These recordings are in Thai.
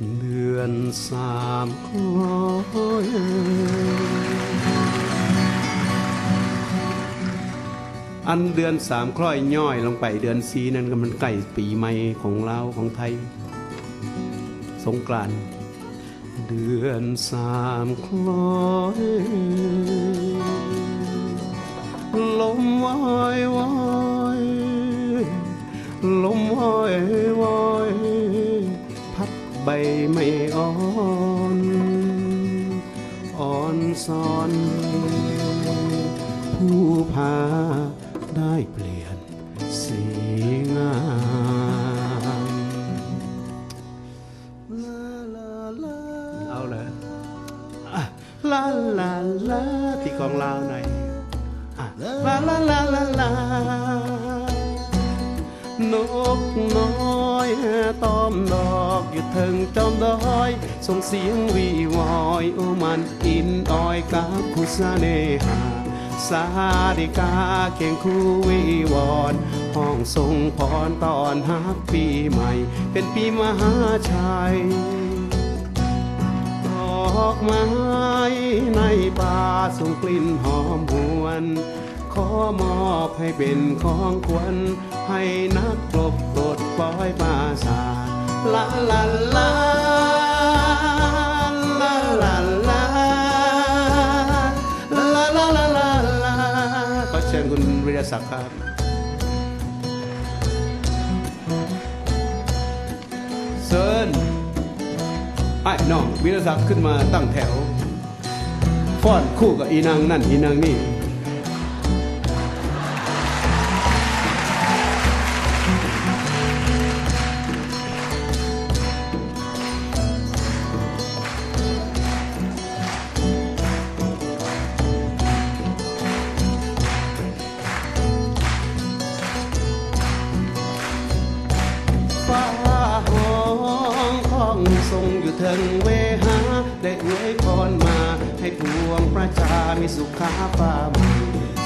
เดือนสามคอยอันเดือนสามคล้อยย่อยลงไปเดือนสีนั่นก็มันใกล้ปีใหม่ของเราของไทย สงกรานต์เดือนสามคล้อยลมวายวายลมวายวาย ใบไม่อ่อนอ่อนซ้อนผู้พาได้เปลี่ยนสีงามเอาเลยอะลาลาลาที่กองลาวหน่อยอะลาลาลาลาลานกน้อยตอมดอก อยู่เทิงจอมดอย ส่งเสียงวีวอยโอมันอินอ้อยกับผู้สเนหา สาดิกาเคียงคู่วิวอนห้องทรงพรตอนฮักปีใหม่ เป็นปีมหาชัยดอกไม้ในป่าส่งกลิ่นหอมหวนขอมอบให้เป็นของควรให้นักกลบปลดปล่อยป่าสาท ลาลาลาลาลาลาลาลาลาลาลาขอเชิญคุณวิรศักดิ์ครับเซิร์นไอ้น้องวิรศักดิ์ขึ้นมาตั้งแถวฟ้อนคู่กับอีนางนั่นอีนางนี่ องทรงอยู่เทิงเวหา ได้อวยพรมา ให้ปวงประชามีสุขาฟ้าใหม่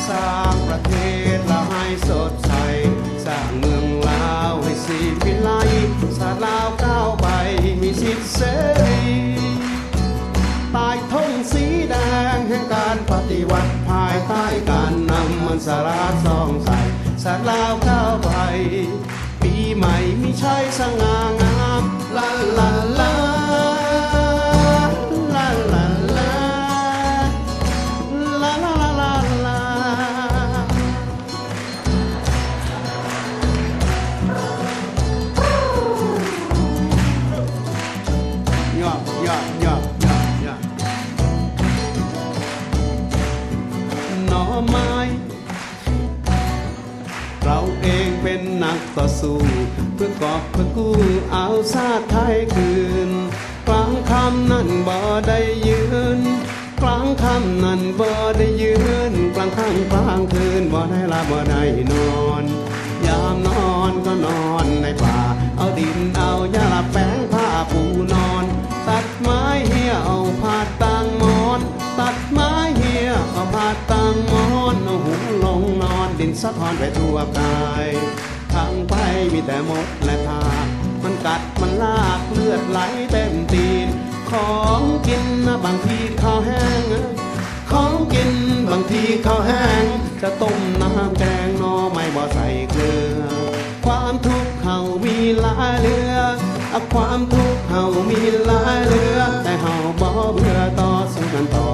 สร้างประเทศเราให้สดใส สร้างเมืองลาวให้สีวิไลสาลาวก้าวไปมีสิทธิเสรีใตายธงสีแดงแห่งการปฏิวัติภายใต้การนำมันสาราซอ ส่สัตว์ลาวก้าวไปปีใหม่มีชัยสง่างามลาลาลาลาลาลาลาลาลาลาลาหยอดยอดยอดยอดยอดหน่อไม้ เป็นนักต่อสู้ เพื่อกอบเพื่อกู้เอาชาติไทยคืน กลางคำนั้นบ่ได้ยืน กลางคำนั้นบ่ได้ยืน กลางค่ำกลางคืนบ่ได้ลาบ่ได้นอน ยามนอนก็นอนในป่า เอาดินเอายาแป้งผ้าปูนอน สะท้อนไปทั่วกายทางไปมีแต่มดและทามันกัดมันลากเลือดไหลเต็มตีน ของกินนะบางทีข้าวแห้ง ของกินบางทีข้าวแห้ง จะต้มน้ำแกงนอไม่บ่ใส่เกลือ ความทุกข์เขามีหลายเรืออความทุกข์เขามีหลายเรือ แต่เฮาบ่เบื่อต่อสู้กันต่อ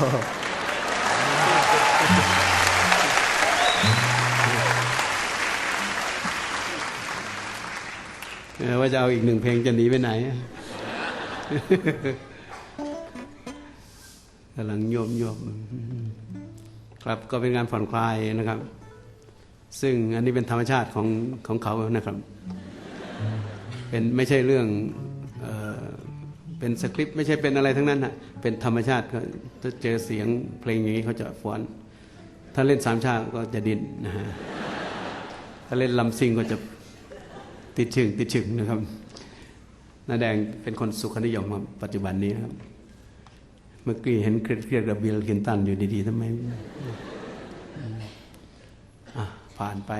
ว่าจะเอาอีกหนึ่งเพลงจะหนีไปไหนกำลังโยมโยมครับก็เป็นงานผ่อนคลายนะครับ ซึ่งอันนี้เป็นธรรมชาติของของเขานะครับ เป็นไม่ใช่เรื่อง เป็นสคริปต์ไม่ใช่เป็นอะไรทั้งนั้นฮะเป็นธรรมชาติเขาถ้าเจอเสียงเพลงอย่างนี้เขาจะฟ้อน ถ้าเล่นสามชาติก็จะดินนะฮะถ้าเล่นลำซิงก็จะติดชึงติดชึงนะครับน้าแดงเป็นคนสุขนิยมครับปัจจุบันนี้ครับ เมื่อกี้เห็นเครียดกับบิลกินตันอยู่ดีๆทำไมอะผ่านไป